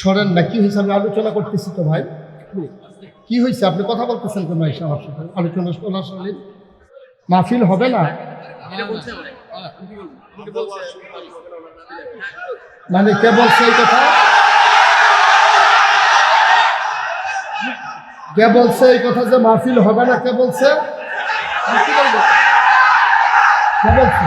সরেন না, কি হয়েছে? আমি আলোচনা করতেছি তো ভাই। কি হয়েছে? আপনি কথা বলতেছেন কেন এসে আমার সাথে? আলোচনা চলাকালীন মাহফিল হবে না? মানে কে বলছে এই কথা? কে বলছে এই কথা যে মাহফিল হবে না? কে বলছে? কে বলছে?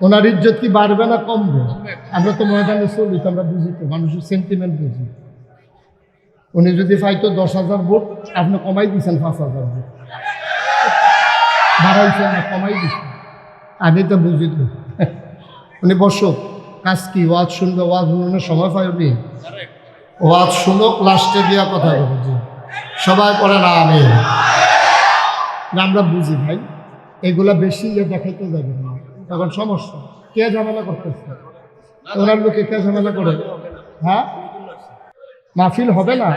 ওনার ইজ্জত কি বাড়বে না কমবে? আমরা তো ময়দানে চলি তো আমরা বুঝি তো মানুষের সেন্টিমেন্ট বুঝি। উনি যদি পাইতো দশ হাজার ভোট আপনি কমাই দিয়েছেন পাঁচ হাজার ভোট। বাড়াইছেন না কমাই দিচ্ছেন আমি তো বুঝি তো। উনি বসুক কাজ কি? ওয়াজ শুনবে ওয়াজ শুনলে সময় পাইবি ওয়াজ শুনুক লাস্টে দিয়া কথা বলছি সবাই পড়ে না আমি। আমরা বুঝি ভাই। এগুলা বেশি ইয়ে দেখাইতে যাবে না। তখন সমস্যা। কে ঝামেলা করতেছে? ওনার লোকে কে ঝামেলা করে? হ্যাঁ? মাহফিল হবে না?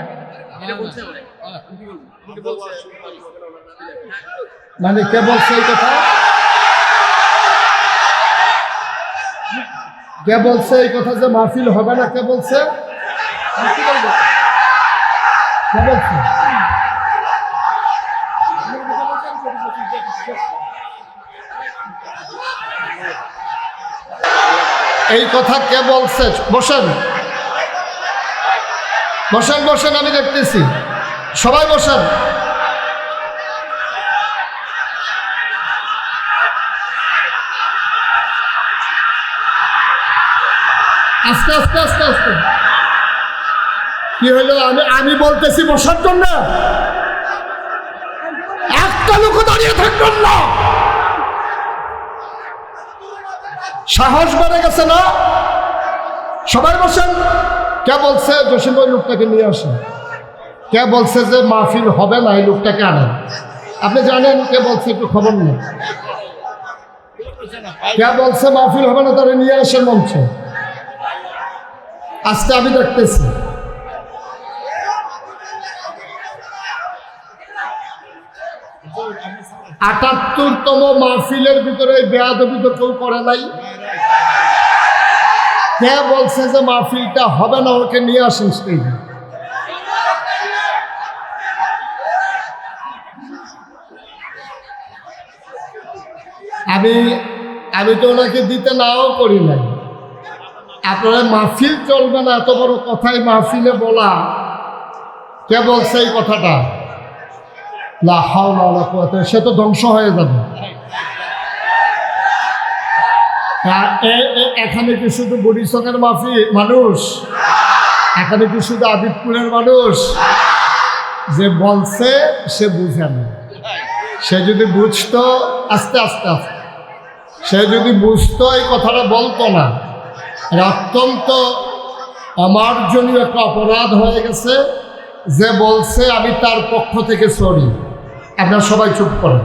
মানে কে বলছে এই কথা? কে বলছে এই কথা যে মাহফিল হবে না? কে বলছে? কে বলছে? এই কথা কে বলছে? বসেন। বসেন বসেন, আমি দেখতেছি। সবাই বসেন। আস্তে আস্তে আস্তে আস্তে। কি হলো আমি আমি বলতেছি বসার জন্য? একটা লোক দাঁড়িয়ে থাকবেন না। সাহস বেড়ে গেছে না? সবাই বসেন কে বলছে জসিম ওই লোকটাকে নিয়ে আসেন? কে বলছে যে মাহফিল হবে না, এই লোকটাকে আনেন? আপনি জানেন কে বলছে, একটু খবর নেই কে বলছে মাহফিল হবে না, তারা নিয়ে আসেন মঞ্চে। আজকে আমি দেখতেছি। আটাত্তরতম মাহফিলের ভিতরে বেয়াদবি তো কেউ করে নাই। কে বলছে যে মাহফিলটা হবে না, ওকে নিয়ে আসেন স্টেজে আমি আমি তো ওনাকে দিতে নাও করি নাই। আপনারা মাহফিল চলবে না, এত বড় কথাই মাহফিলে বলা। কে বলছে এই কথাটা? সে তো ধ্বংস হয়ে যাবে। এখানে কি শুধু বরিশনের মাফি মানুষ? এখানে কি শুধু আদিতপুরের মানুষ? যে বলছে, সে বুঝে না। সে যদি বুঝতো, আস্তে আস্তে আস্তে। সে যদি বুঝতো, এই কথাটা বলতো না। অত্যন্ত অমার্জনীয় একটা অপরাধ হয়ে গেছে। যে বলছে, আমি তার পক্ষ থেকে সরি। আপনারা সবাই চুপ করেন।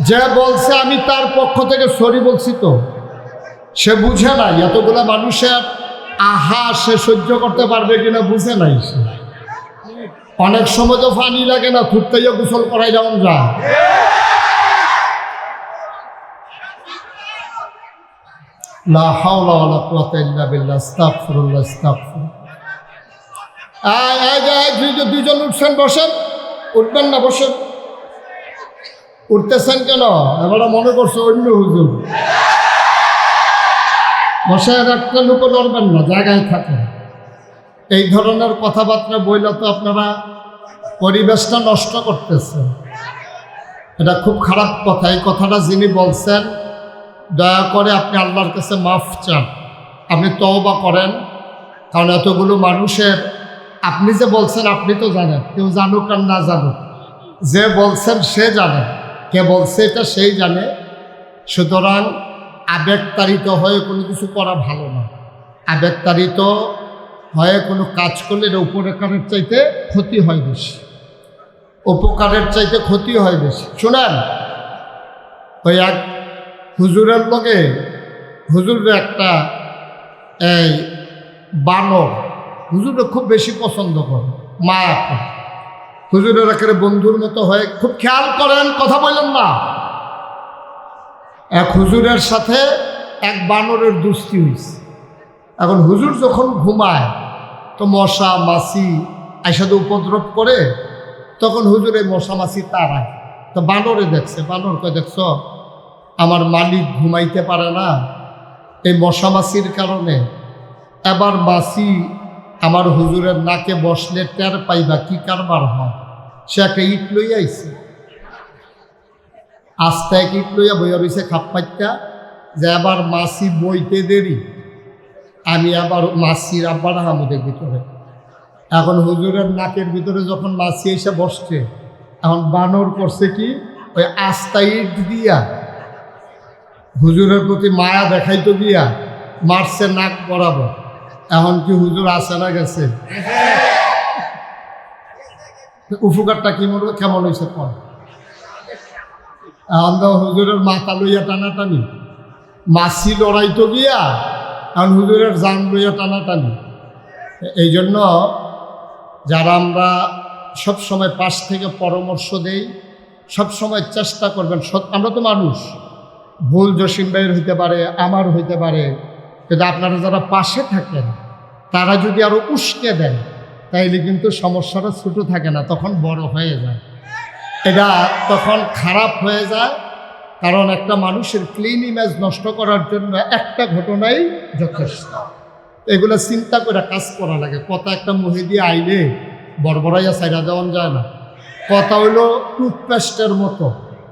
যে বলছে, আমি তার পক্ষ থেকে সরি বলছি তো। সে বুঝে নাই, এতগুলা মানুষের আহা, সে সহ্য করতে পারবে কিনা বুঝে নাই সে। অনেক সময় তো পানি লাগে না থুততেই গোসল করাই যেমন যায়। দুইজন উঠছেন, বসেন। উঠবেন না, বসেন। উঠতেছেন কেন? এবারে মনে করছ অন্য হুজুর। আর একটা লোকও লড়বেন না, জায়গায় থাকেন। এই ধরনের কথাবার্তা বইলে তো আপনারা পরিবেশটা নষ্ট করতেছেন। এটা খুব খারাপ কথা, এই কথাটা যিনি বলছেন, দয়া করে আপনি আল্লাহর কাছে মাফ চান। আপনি তওবা করেন, কারণ এতগুলো মানুষের, আপনি যে বলছেন আপনি তো জানেন, কেউ জানুক আর না জানুক। যে বলছেন সে জানে, কে বলছে এটা সেই জানে। সুতরাং আবেগতাড়িত হয়ে কোনো কিছু করা ভালো না। আবেগতাড়িত হয়ে কোনো কাজ করলে এটা উপকারের চাইতে ক্ষতি হয় বেশি। উপকারের চাইতে ক্ষতি হয় বেশি। শোনেন, ওই এক হুজুরের লগে, হুজুরের একটা এই বানর হুজুরে খুব বেশি পছন্দ করে মায়া হুজুরের একেবারে বন্ধুর মতো হয়ে খুব খেয়াল করেন, কথা বললেন না। এক হুজুরের সাথে এক বানরের দুস্তি হয়েছে এখন হুজুর যখন ঘুমায়, তো মশা, মাছি আইসাদে উপদ্রব করে, তখন হুজুরে মশা, মাছি তাড়ায়। তো বানরে দেখছে, বানর কয়, দেখছ, আমার মালিক ঘুমাইতে পারে না। এই মশা, মাছির কারণে এবার মাছি আমার হুজুরের নাকে বসলে টের পাইবা, কি কারবার হয়? সে একটা ইট লইয়া আইছে আস্তে এক ইট লইয়া বইয়া রয়েছে খাপ পাইতা যে আবার মাসি বইতে দেরি। আমি আবার মাসির আব্বার হামুদের ভিতরে। এখন হুজুরের নাকের ভিতরে যখন মাসি এসে বসছে, এখন বানর করছে কি? ওই আস্তা ইট দিয়া, হুজুরের প্রতি মায়া দেখাইতো গিয়া মারছে নাক বরাবর। এখন কি হুজুর আসে না গেছে? উপকারটা কি মনে কেমন হয়েছে কর তো হুজুরের মাথা লইয়া টানাটানি। মাছি লড়াইতো গিয়া, এখন হুজুরের জান লইয়া টানাটানি। এই জন্য যারা আমরা সব সময় পাশ থেকে পরামর্শ দেই, সব সময় চেষ্টা করবেন আমরা তো মানুষ। ভুল জসিম ভাইয়ের হইতে পারে, আমার হইতে পারে, কিন্তু আপনারা যারা পাশে থাকেন, তারা যদি আরও উস্কে দেন, তাইলে কিন্তু সমস্যাটা ছোটো থাকে না, তখন বড় হয়ে যায়। এটা তখন খারাপ হয়ে যায়, কারণ একটা মানুষের ক্লিন ইমেজ নষ্ট করার জন্য একটা ঘটনাই যথেষ্ট। এগুলো চিন্তা করে কাজ করা লাগে। কথা একটা মুহে দিয়ে আইলে বড়বড়াইয়া সাইরা দেওয়ান যায় না। কথা হইল টুথপেস্টের মতো।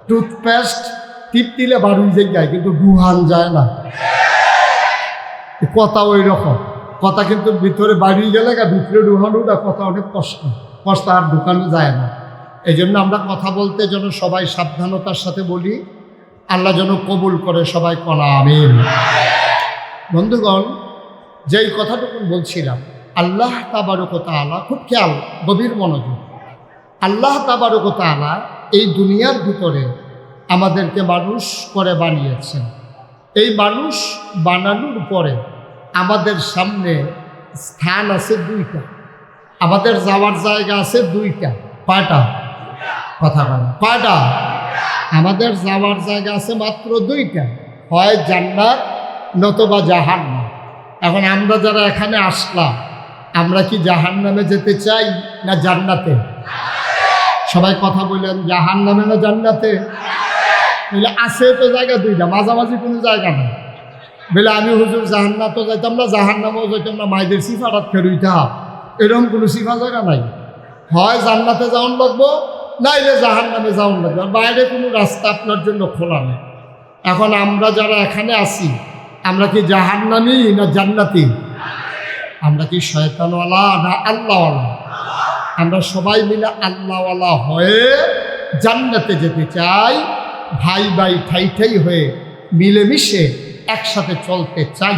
টুথপেস্ট টিপ দিলে বাড়ি যে যায়, কিন্তু ডুহান যায় না। কথা ওই রকম। কথা কিন্তু ভিতরে বাড়ি গেলে ভিতরে ডুহানোটা কথা অনেক কষ্ট। কষ্ট আর ঢুকানো যায় না। এই জন্য আমরা কথা বলতে যেন সবাই সাবধানতার সাথে বলি, আল্লাহ যেন কবুল করে সবাই কলা, আমিন। বন্ধুগণ, যেই কথাটুকু বলছিলাম, আল্লাহ তাবারকতা আলা খুব খেয়াল, গভীর মনোযোগ। আল্লাহ তাবারকতা আলা এই দুনিয়ার ভিতরে আমাদেরকে মানুষ করে বানিয়েছেন। এই মানুষ বানানোর পরে আমাদের সামনে স্থান আছে দুইটা, আমাদের যাওয়ার জায়গা আছে দুইটা কয়টা কথা বলে। কয়টা? আমাদের যাওয়ার জায়গা আছে মাত্র দুইটা। হয় জান্নাত নতবা জাহান্নাম। এখন আমরা যারা এখানে আসলাম আমরা কি জাহান নামে যেতে চাই না জান্নাতে? সবাই কথা বললেন জাহান নামে না জান্নাতে? বলে আছে তো জায়গা দুইটা মাঝামাঝি কোনো জায়গা নেই। বলে আমি হুজুর জাহান্নাতও যাইতাম না জাহান নামেও যাইতাম না মায়েদের সিফারাত ফেরুইতে এরকম কোনো সিফা জায়গা নাই। হয় জান্নাতে যাওয়ান লাগবো নাইলে জাহান নামে যাওয়ান লাগবে। আর বাইরে কোনো রাস্তা আপনার জন্য খোলা নেই। এখন আমরা যারা এখানে আছি, আমরা কি জাহান্নামি না জান্নাতি? আমরা কি শয়তানওয়ালা না আল্লাহওয়ালা? আমরা সবাই মিলে আল্লাহওয়ালা হয়ে জান্নাতে যেতে চাই, ভাই ভাই ঠাই ঠাই হয়ে মিলেমিশে একসাথে চলতে চাই।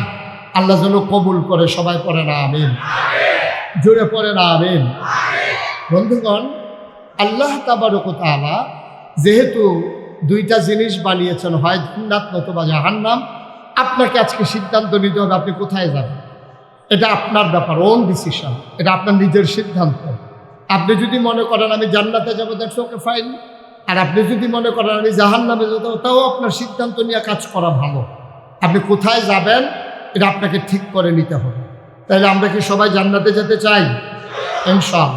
আল্লাহ যেন কবুল করে, সবাই পড়ে না, আমিন। জোরে পড়ে না, আমিন। বন্ধুগণ আল্লাহ তাবারকতালা যেহেতু দুইটা জিনিস বানিয়েছেন, হয় জান্নাত নতুবা জাহান্নাম, আপনাকে আজকে সিদ্ধান্ত নিতে হবে আপনি কোথায় যাবেন। এটা আপনার ব্যাপার ওন ডিসিশন এটা আপনার নিজের সিদ্ধান্ত। আপনি যদি মনে করেন আমি জান্নাতে যাব দ্যাটস ওকে ফাইন আর আপনি যদি মনে করেন আমি জাহান নামে যেতে তাও আপনার সিদ্ধান্ত নিয়ে কাজ করা ভালো। আপনি কোথায় যাবেন, এটা আপনাকে ঠিক করে নিতে হবে। তাহলে আমরা কি সবাই জান্নাতে যেতে চাই? ইনশাল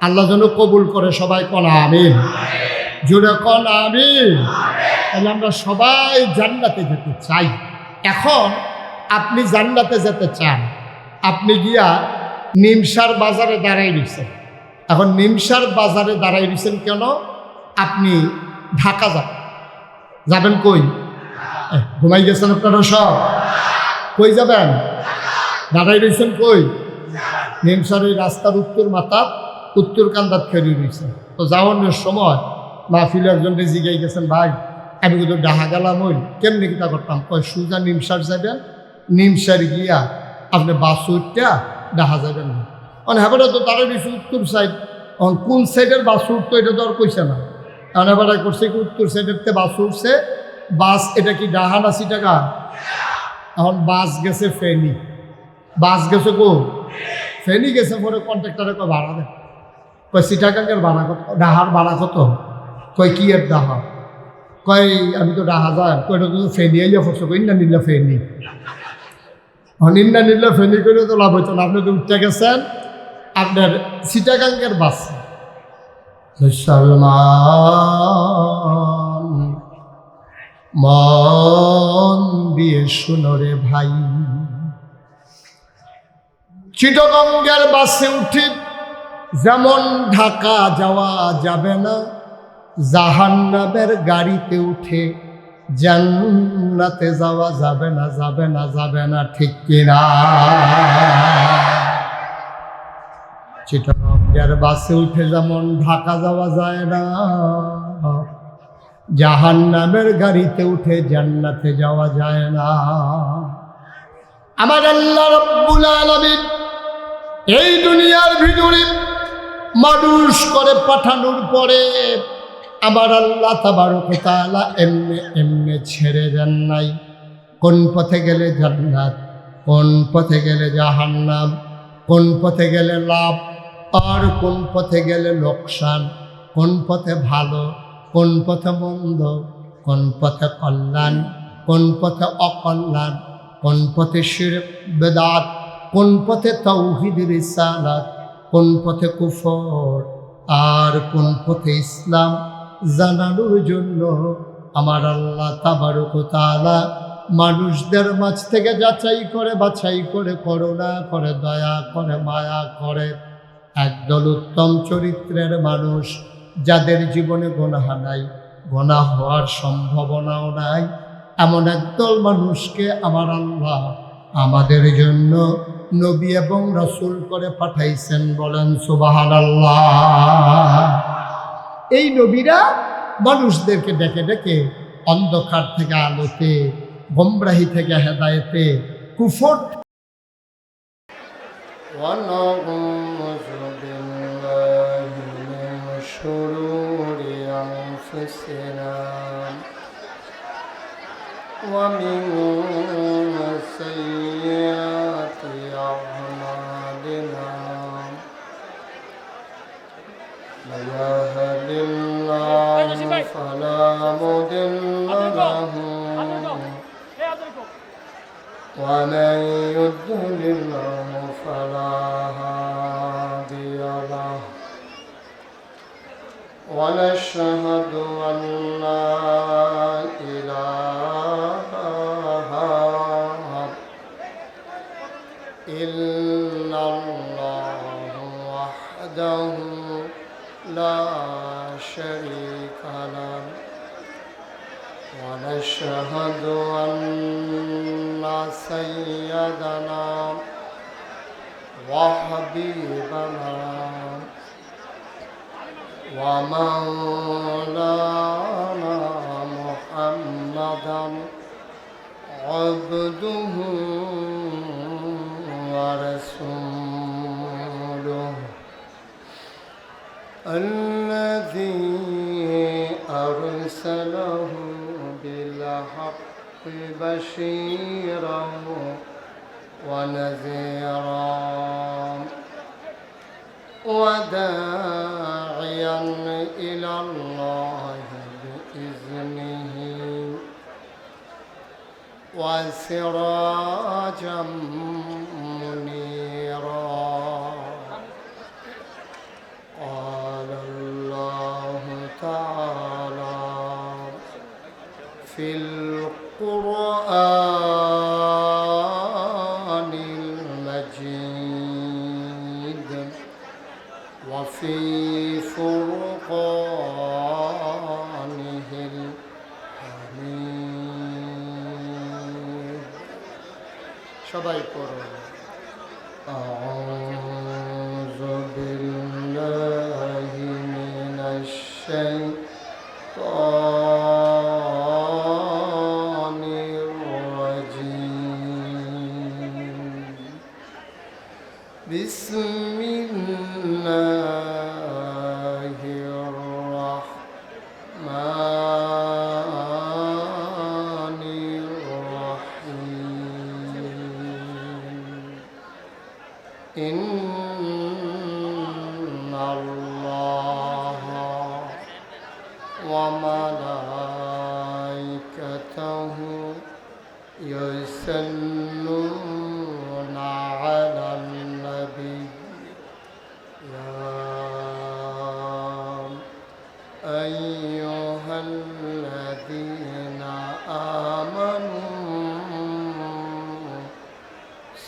আল্লাহ যেন কবুল করে সবাই কলা আমিন। জুড়ে কলা আমিন। তাহলে আমরা সবাই জান্নাতে যেতে চাই। এখন আপনি জান্নাতে যেতে চান। আপনি গিয়া নিমসার বাজারে দাঁড়াই রয়েছেন এখন নিমসার বাজারে দাঁড়াই রয়েছেন কেন? আপনি ঢাকা যাবেন যাবেন কই? ঘুমাই গেছেন আপনারা সব? কই যাবেন? দাঁড়াই রয়েছেন কই? নিমসার ওই রাস্তার উত্তর মাথা উত্তর কান্দাত খেয়ে রয়েছে তো যাওয়ানোর সময় মাহফিলে একজন জিগাই গেছেন, ভাই, আমি কিন্তু ডাহা গেলাম ওই, কেমনি কিতা করতাম? কয়, সুজা নিমসার যাবেন নিমসার গিয়া আপনি বাসুরটা ডাহা যাবেন না। মানে হেবারে তো তারা বেশি উত্তর সাইড এখন কোন সাইডের বাস উঠতো এটা তো আর কইছে না। কারণ এবারে করছে কি উত্তর সাইডের তে বাস উঠছে, বাস, এটা কি ডাহা নাসি টাকা এখন বাস গেছে ফেনি। বাস গেছে গো ফেনি গেছে, পরে কন্ট্রাক্টরে ভাড়া দেয় কয় সিটাকাঙ্গের ভাড়া কত? ডাহার ভাড়া কত? কয়, কি এর ডাহা কয়, আমি তো ডাহা যাই। কয় তো ফেনি আইলে ফসে কই? না নিলে ফেনি। নিন্না নিলে ফেনি করে তো লাভ হইতো না। আপনি তো উঠতে গেছেন, আপনার সিটাগাঙ্গের বাস। মুসলমান মন দিয়ে শুনরে ভাই। চিটগঙ্গের বাসে উঠে যেমন ঢাকা যাওয়া যাবে না জাহান্নাবের গাড়িতে উঠে জান্নাতে যাওয়া যাবে না যাবে না যাবে না, ঠিক কিনা? চিটগঙ্গের বাসে উঠে যেমন ঢাকা যাওয়া যায় না, জাহান্নামের গাড়িতে উঠে জান্নাতে যাওয়া যায় না। আমার আল্লাহ রব্বুল আলামিন এই দুনিয়ার ভিতরে মানুষ করে পাঠানোর পরে আমার আল্লাহ তাবারক তাআলা এমনি এমনি ছেড়ে দেন নাই কোন পথে গেলে জান্নাত কোন পথে গেলে জাহান্নাম কোন পথে গেলে লাভ আর কোন পথে গেলে লোকসান কোন পথে ভালো কোন পথে মন্দ কোন পথে কল্যাণ কোন পথে অকল্যাণ কোন পথে শির বেদাত কোন পথে তৌহিদ রিসালাত কোন পথে কুফর, আর কোন পথে ইসলাম জানানোর জন্য আমার আল্লাহ তাবারক তাআলা মানুষদের মাঝ থেকে যাচাই করে, বাছাই করে, করুণা করে, দয়া করে, মায়া করে। একদল উত্তম চরিত্রের মানুষ যাদের জীবনে গোনাহা নাই গোনা হওয়ার সম্ভাবনাও নাই। এমন একদল মানুষকে আমার আল্লাহ আমাদের জন্য নবী এবং রসুল করে পাঠাইছেন বলেন সুবাহান এই নবীরা মানুষদেরকে ডেকে ডেকে অন্ধকার থেকে আলোতে গোমরাহি থেকে হেদায়েতে কুফর ونعوذ بالله من شرور أنفسنا ومن سيئات فلا مضل له. ومن يضلل فلا هادي له. ونشهد بالحق بشيرا ونذيرا وداعيا إلى الله بإذنه وسراجا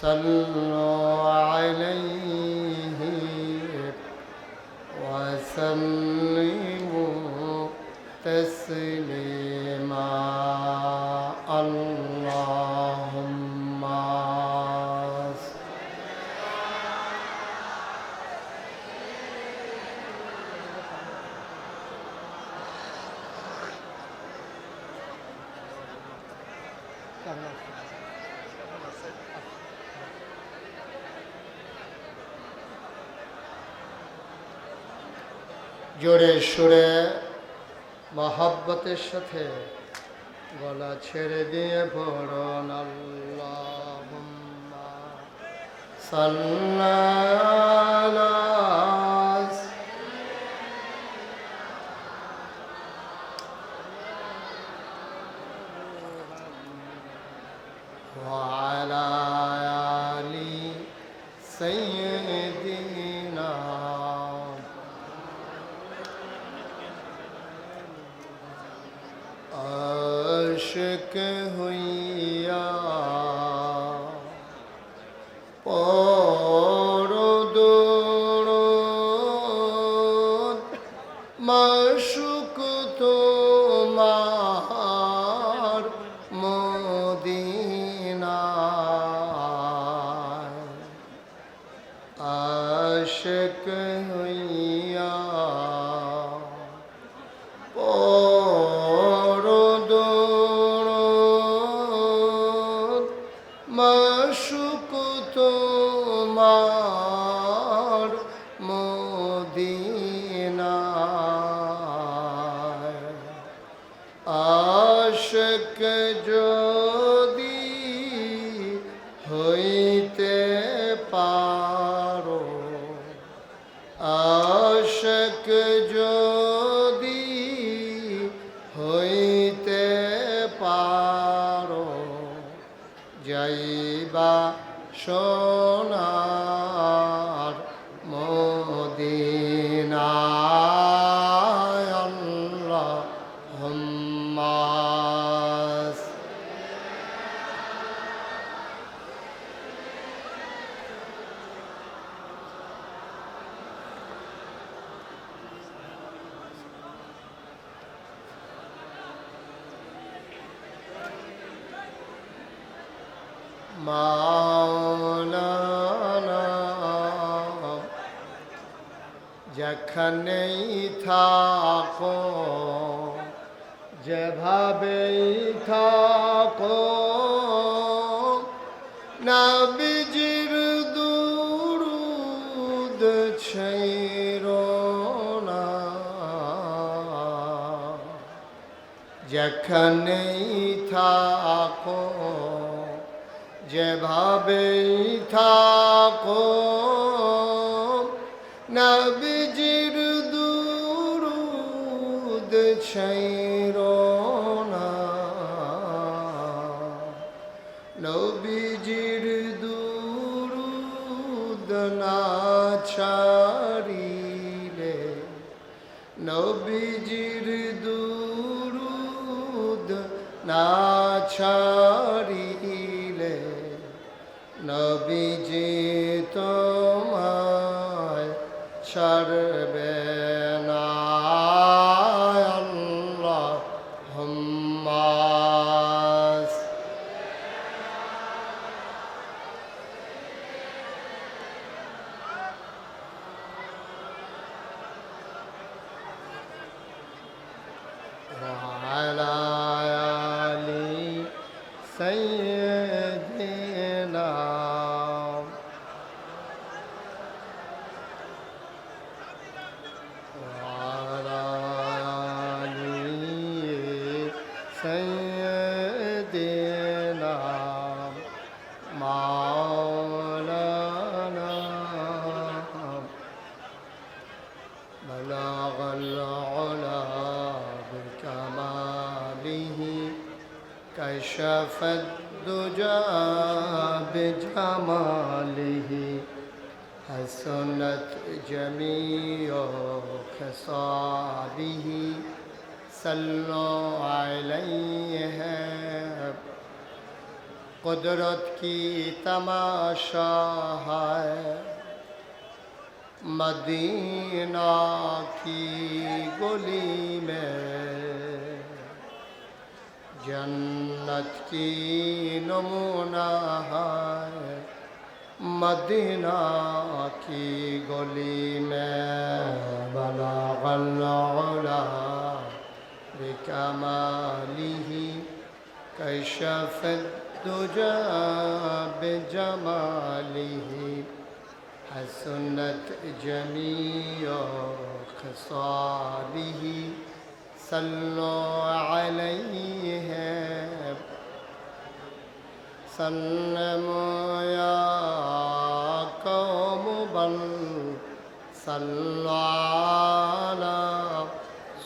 صلوا عليه জোরে সুরে মহাব্বতের সাথে গলা ছেড়ে দিয়ে ভরণ সাল্লা মাওলানা যেখানেই থাকো যেভাবেই থাকো নাবিজির দুরুদ না। যেখানেই থাক ভাবেই থাকো নবীজির দুরুদ সেই كشف بجماله حسنت جميع خصاله صلوا عليه قدرت کی تماشا ہے، مدینہ کی گلی میں جنت کی نمونہ ہے مدینہ کی گلی میں بلغ العلا بکماله كشف الدجى بجماله حسنت جميع خصاله صلوا عليه. سلموا يا قوم بل صلوا على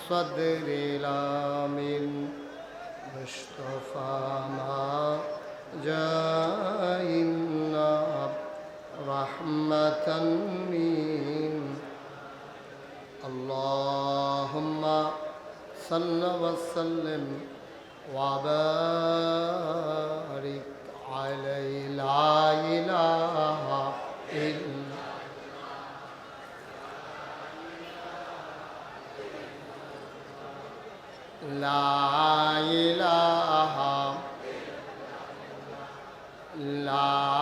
صدر الامين مصطفى ما جاءنا رحمة من اللهم صل وسلم وبارك عليه. لا إله إلا لا إله لا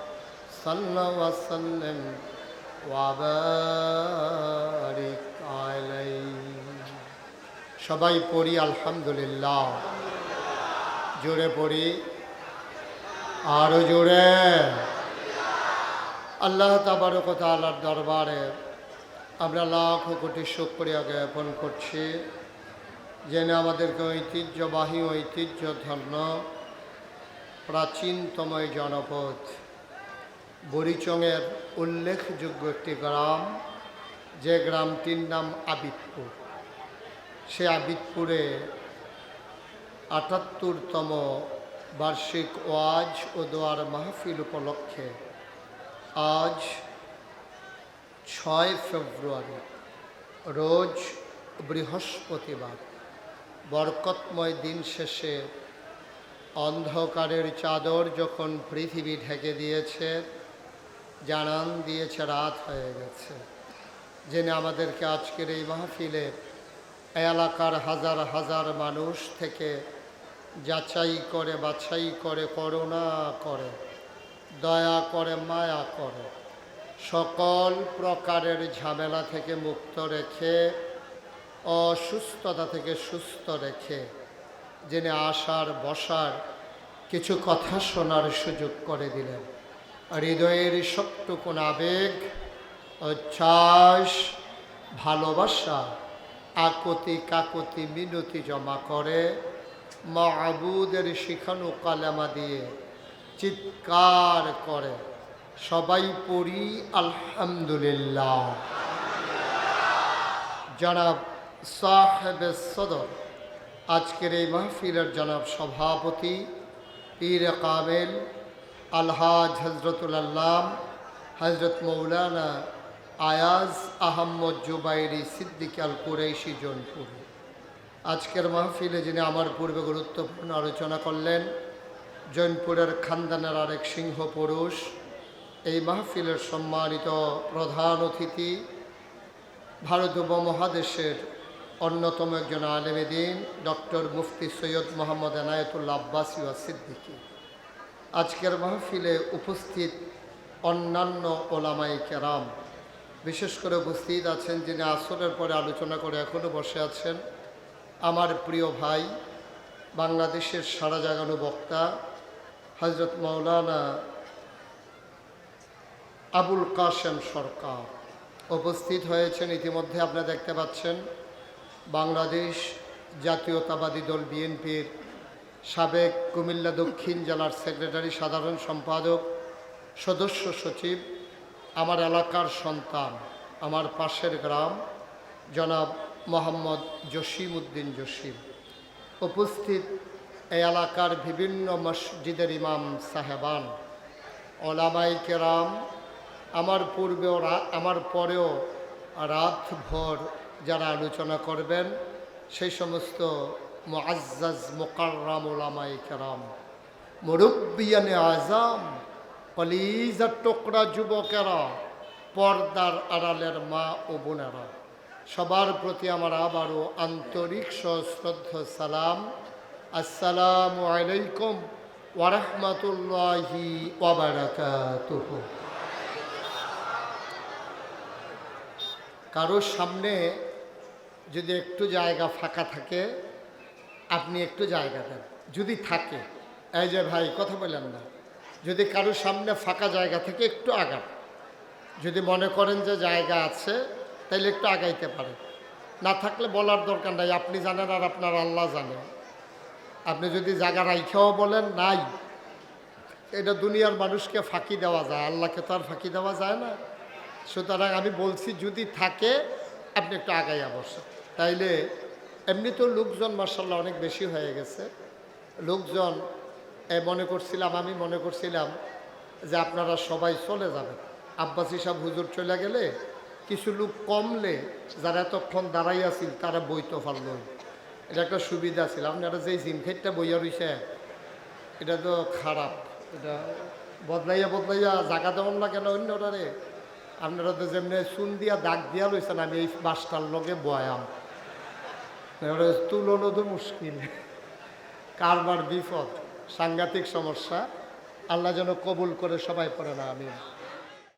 صلى الله عليه وسلم اللهم صل وسلم وبارك عليه সবাই পড়ি আলহামদুলিল্লাহ জোরে পড়ি আরো জোরে আল্লাহ তাবারক তাআলার দরবারে আমরা লাখ কোটি শুক্রিয়া জ্ঞাপন করছি জেনে আমাদেরকে ঐতিহ্যবাহী ঐতিহ্য ধন্য প্রাচীনতম এই জনপদ বরিচংয়ের উল্লেখযোগ্য একটি গ্রাম, যে গ্রামটির নাম আবিদপুর। সে আবিদপুরে আটাত্তরতম বার্ষিক ওয়াজ ও দোয়ার মাহফিল উপলক্ষে আজ ছয় ফেব্রুয়ারি, রোজ বৃহস্পতিবার, বরকতময় দিন শেষে অন্ধকারের চাদর যখন পৃথিবী ঢেকে দিয়েছে জানান দিয়েছে, রাত হয়ে গেছে। জেনে আমাদেরকে আজকের এই মাহফিলে এলাকার হাজার হাজার মানুষ থেকে যাচাই করে, বাছাই করে, করুণা করে, দয়া করে, মায়া করে, সকল প্রকারের ঝামেলা থেকে মুক্ত রেখে, অসুস্থতা থেকে সুস্থ রেখে যিনি আসার, বসার কিছু কথা শোনার সুযোগ করে দিলেন। হৃদয়ের সবটুকুন আবেগ উচ্ছ্বাস ভালোবাসা আকতি কাকতি মিনতি জমা করে মাহবুদের শিখানো কালামা দিয়ে চিৎকার করে। সবাই পড়ি আলহামদুলিল্লাহ। জনাব সাহেব সদর, আজকের এই মাহফিলের জনাব সভাপতি পীর কামেল আলহাজ হজরতুল আল্লাম, হজরত মৌলানা আয়াজ আহম্মদ জুবাইরি সিদ্দিক আল কুরাইশি জোনপুর। আজকের মাহফিলে যিনি আমার পূর্বে গুরুত্বপূর্ণ আলোচনা করলেন, জৈনপুরের খানদানের আরেক সিংহ পুরুষ, এই মাহফিলের সম্মানিত প্রধান অতিথি, ভারত উপমহাদেশের অন্যতম একজন আলেমে দিন, ডক্টর মুফতি সৈয়দ মোহাম্মদ এনায়তুল্লা আব্বাসী ওয়া সিদ্দিকী। আজকের মাহফিলে উপস্থিত অন্যান্য ওলামাই কেরাম, বিশেষ করে উপস্থিত আছেন যিনি আসরের পরে আলোচনা করে এখনও বসে আছেন, আমার প্রিয় ভাই, বাংলাদেশের সারা জাগানো বক্তা হজরত মৌলানা আবুল কাশেম সরকার। উপস্থিত হয়েছেন ইতিমধ্যে আপনারা দেখতে পাচ্ছেন, বাংলাদেশ জাতীয়তাবাদী দল বিএনপির সাবেক কুমিল্লা দক্ষিণ জেলার সেক্রেটারি, সাধারণ সম্পাদক, সদস্য সচিব, আমার এলাকার সন্তান, আমার পাশের গ্রাম, জনাব মোহাম্মদ জসিম উদ্দিন জসিম। উপস্থিত এই এলাকার বিভিন্ন মসজিদের ইমাম সাহেবান ওলামাই কেরাম, আমার পূর্বেও আমার পরেও রাতভর যারা আলোচনা করবেন, সেই সমস্ত মুআজ্জাজ মোকাররাম ওলামাই কেরাম। মুরব্বিয়ানে আজাম কলিজার টোকরা যুবকেরা, পর্দার আড়ালের মা ও বোনেরা, সবার প্রতি আমার আবারও আন্তরিক সশ্রদ্ধ সালাম। আসসালামু আলাইকুম ওয়ারহমতুল্লাহি ওয়াবারাকাতুহ কারোর সামনে যদি একটু জায়গা ফাঁকা থাকে আপনি একটু জায়গা দেন। যদি থাকে, এই যে ভাই, কথা বললেন না। যদি কারোর সামনে ফাঁকা জায়গা থেকে, একটু আগান। যদি মনে করেন যে জায়গা আছে তাহলে একটু আগাইতে পারেন। না থাকলে বলার দরকার নাই, আপনি জানেন আর আপনার আল্লাহ জানেন আপনি যদি জায়গা রাইখেও বলেন, নাই। এটা দুনিয়ার মানুষকে ফাঁকি দেওয়া যায়, আল্লাহকে তো আর ফাঁকি দেওয়া যায় না। সুতরাং আমি বলছি, যদি থাকে, আপনি একটু আগাইয়া বসেন। তাইলে এমনি তো লোকজন মার্শাল্লাহ অনেক বেশি হয়ে গেছে। লোকজন, এ মনে করছিলাম, আমি মনে করছিলাম যে আপনারা সবাই চলে যাবেন। আব্বাস হিসাব হুজুর চলে গেলে কিছু লোক কমলে যারা এতক্ষণ দাঁড়াই আছিল, তারা বইতে পারল এটা একটা সুবিধা ছিল। আপনারা যে জিনখেটটা বইয়া রইছে, এটা তো খারাপ। এটা বদলাইয়া বদলাইয়া জাগা দেওয়ান না কেন অন্যটারে। আপনারা তো যেমনি চুন দিয়া দাগ দিয়া লইছেন, আমি এই বাসটার লগে বয়াম। এবারে তুলনো তো মুশকিল। কারবার বিপদ, সাংঘাতিক সমস্যা, আল্লাহ যেন কবুল করে সবাই পড়ে না আমি